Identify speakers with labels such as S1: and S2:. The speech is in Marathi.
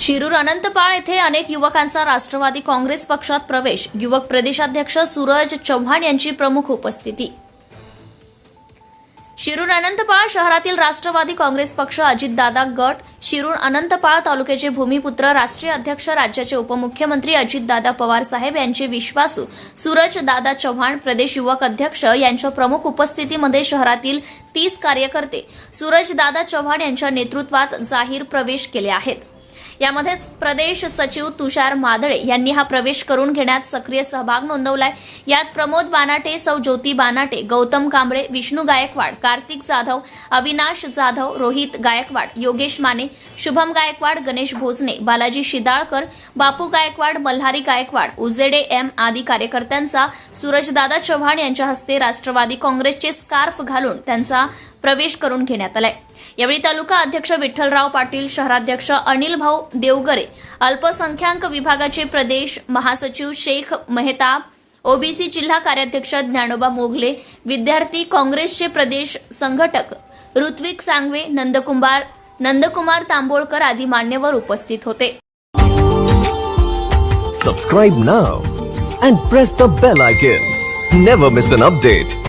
S1: शिरूर अनंतपाळ येथे अनेक युवकांचा राष्ट्रवादी काँग्रेस पक्षात प्रवेश. युवक प्रदेशाध्यक्ष सूरज चव्हाण यांची प्रमुख उपस्थिती. शिरूर अनंतपाळ शहरातील राष्ट्रवादी काँग्रेस पक्ष अजितदादा गट शिरूर अनंतपाळ तालुक्याचे भूमिपुत्र राष्ट्रीय अध्यक्ष राज्याचे उपमुख्यमंत्री अजितदादा पवार साहेब यांचे विश्वासू सूरज दादा चव्हाण प्रदेश युवक अध्यक्ष यांच्या प्रमुख उपस्थितीमध्ये शहरातील तीस कार्यकर्ते सूरजदादा चव्हाण यांच्या नेतृत्वात जाहीर प्रवेश केले आहेत. यामध्ये प्रदेश सचिव तुषार मादळे यांनी हा प्रवेश करून घेण्यात सक्रिय सहभाग नोंदवलाय. यात प्रमोद बानाटे सौ ज्योती बानाटे गौतम कांबळे विष्णू गायकवाड कार्तिक जाधव अविनाश जाधव रोहित गायकवाड योगेश माने शुभम गायकवाड गणेश भोजने बालाजी शिदाळकर बापू गायकवाड मल्हारी गायकवाड उजेडे एम आदी कार्यकर्त्यांचा सूरजदादा चव्हाण यांच्या हस्ते राष्ट्रवादी काँग्रेसचे स्कार्फ घालून त्यांचा प्रवेश करून घेण्यात आलाय. यावेळी तालुका अध्यक्ष विठ्ठलराव पाटील शहराध्यक्ष अनिल भाऊ देवगरे अल्पसंख्याक विभागाचे प्रदेश महासचिव शेख मेहताब ओबीसी जिल्हा कार्याध्यक्ष ज्ञानोबा मोघले विद्यार्थी काँग्रेसचे प्रदेश संघटक ऋत्विक सांगवे नंदकुमार नंदकुमार तांबोळकर आदी मान्यवर उपस्थित होते.
S2: Subscribe now and press the bell icon never miss an update